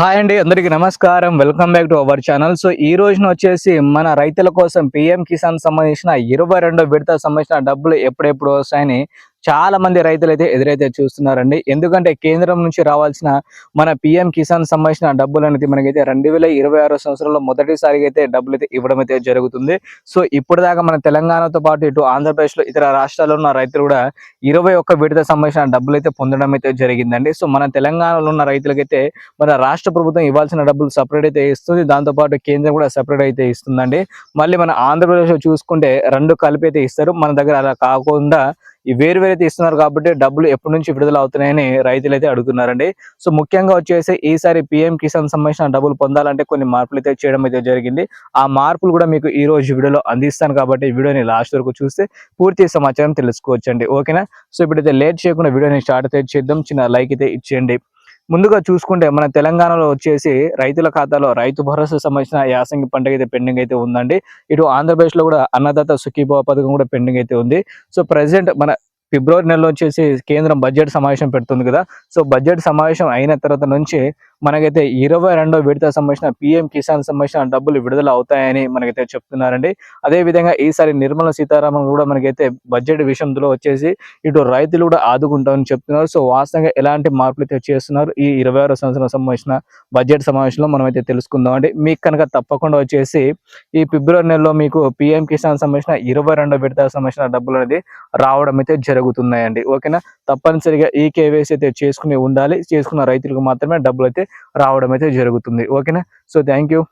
Hi అండి అందరికీ నమస్కారం. Welcome back to our channel. So ఈ రోజున వచ్చేసి మన రైతుల కోసం పిఎం కిసాన్ సంబంధించిన ఇరవై రెండో విడత సంబంధించిన డబ్బులు ఎప్పుడెప్పుడు వస్తాయని చాలా మంది రైతులు అయితే ఎదురైతే చూస్తున్నారండి. ఎందుకంటే కేంద్రం నుంచి రావాల్సిన మన పిఎం కిసాన్ సంబంధించిన డబ్బులు అనేది మనకైతే రెండు వేల ఇరవై ఆరో సంవత్సరంలో మొదటిసారిగా అయితే డబ్బులు అయితే ఇవ్వడం అయితే జరుగుతుంది. సో ఇప్పుడు దాకా మన తెలంగాణతో పాటు ఇటు ఆంధ్రప్రదేశ్లో ఇతర రాష్ట్రాల్లో ఉన్న రైతులు కూడా ఇరవై ఒక్క విడత సంబంధించిన డబ్బులు అయితే పొందడం అయితే జరిగిందండి. సో మన తెలంగాణలో ఉన్న రైతులకైతే మన రాష్ట్ర ప్రభుత్వం ఇవ్వాల్సిన డబ్బులు సపరేట్ అయితే ఇస్తుంది. దాంతో పాటు కేంద్రం కూడా సపరేట్ అయితే ఇస్తుందండి. మళ్ళీ మన ఆంధ్రప్రదేశ్లో చూసుకుంటే రెండు కలిపి అయితే ఇస్తారు. మన దగ్గర అలా కాకుండా ఈ వేరు వేరైతే అయితే ఇస్తున్నారు కాబట్టి డబ్బులు ఎప్పటి నుంచి విడుదల అవుతున్నాయని రైతులు అయితే అడుగుతున్నారండి. సో ముఖ్యంగా వచ్చేసి ఈసారి పిఎం కిసాన్ సంబంధించిన డబ్బులు పొందాలంటే కొన్ని మార్పులు అయితే చేయడం అయితే జరిగింది. ఆ మార్పులు కూడా మీకు ఈ రోజు వీడియోలో అందిస్తాను కాబట్టి వీడియోని లాస్ట్ వరకు చూస్తే పూర్తి సమాచారం తెలుసుకోవచ్చండి. ఓకేనా? సో ఇప్పుడైతే లేట్ చేయకుండా వీడియోని స్టార్ట్ అయితే చేద్దాం. చిన్న లైక్ అయితే ఇచ్చేయండి. ముందుగా చూసుకుంటే మన తెలంగాణలో వచ్చేసి రైతుల ఖాతాలో రైతు భరోసా సంబంధించిన యాసంగి పండుగ అయితే పెండింగ్ అయితే ఉందండి. ఇటు ఆంధ్రప్రదేశ్లో కూడా అన్నదాత సుఖీభావ పథకం కూడా పెండింగ్ అయితే ఉంది. సో ప్రజెంట్ మన ఫిబ్రవరి నెలలో వచ్చేసి కేంద్రం బడ్జెట్ సమావేశం పెడుతుంది కదా. సో బడ్జెట్ సమావేశం అయిన తర్వాత నుంచి మనకైతే ఇరవై రెండో విడత సంబంధించిన పిఎం కిసాన్ సంబంధించిన డబ్బులు విడుదల అవుతాయని మనకైతే చెప్తున్నారండి. అదే విధంగా ఈసారి నిర్మలా సీతారామన్ కూడా మనకైతే బడ్జెట్ విషయంలో వచ్చేసి ఇటు రైతులు కూడా ఆదుకుంటామని చెప్తున్నారు. సో వాస్తవంగా ఎలాంటి మార్పులు అయితే చేస్తున్నారు ఈ ఇరవై ఆరో సంవత్సరం సంబంధించిన బడ్జెట్ సమావేశంలో మనం అయితే తెలుసుకుందాం అండి. మీకు కనుక తప్పకుండా వచ్చేసి ఈ ఫిబ్రవరి నెలలో మీకు పిఎం కిసాన్ సంబంధించిన ఇరవై రెండో విడత సంబంధించిన డబ్బులు అనేది రావడం అయితే జరుగుతున్నాయండి. ఓకేనా? తప్పనిసరిగా ఈ కేవైసీ అయితే చేసుకుని ఉండాలి. చేసుకున్న రైతులకు మాత్రమే డబ్బులు అయితే రావడం అయితే జరుగుతుంది. ఓకేనా? So thank you